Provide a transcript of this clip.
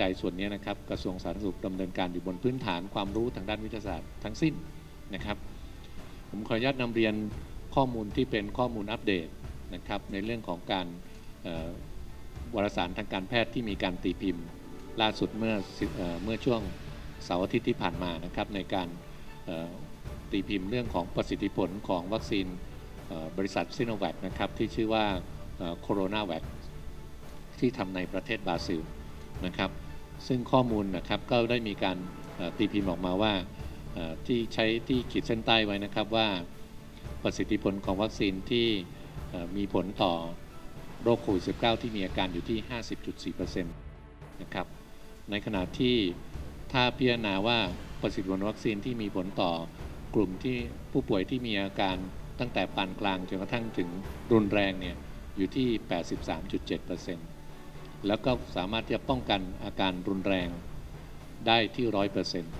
จัยส่วนนี้นะครับกระทรวงสาธารณสุขดำเนินการอยู่บนพื้นฐานความรู้ทางด้านวิทยาศาสตร์ทั้งสิ้นนะครับ ผมขออนุญาตนำเรียนข้อมูลที่เป็นข้อมูลอัปเดตนะครับในเรื่องของการวารสารทางการแพทย์ที่มีการตีพิมพ์ ล่าสุดเมื่อเอเมื่อช่วงเสาร์อาทิตย์ที่ผ่านมานะครับในการตีพิมพ์เรื่องของประสิทธิผลของวัคซีนบริษัทซิโนแวคนะครับที่ชื่อว่าโคโรนาแวคที่ทำในประเทศบราซิลนะครับ ซึ่งข้อมูลนะครับก็ได้มีการตีพิมพ์ออกมาว่าที่ใช้ที่ขีดเส้นใต้ไว้นะครับว่าประสิทธิผลของวัคซีนที่มีผลต่อโรคโควิด -19 ที่มีอาการอยู่ที่ 50.4%นะครับ ในขณะที่ถ้าพิจารณาว่าประสิทธิผลวัคซีนที่มีผลต่อกลุ่มที่ผู้ป่วยที่มีอาการตั้งแต่ปานกลางจนกระทั่งถึงรุนแรงเนี่ยอยู่ที่ 83.7% แล้วก็สามารถที่จะป้องกันอาการรุนแรงได้ที่ร้อยเปอร์เซ็นต์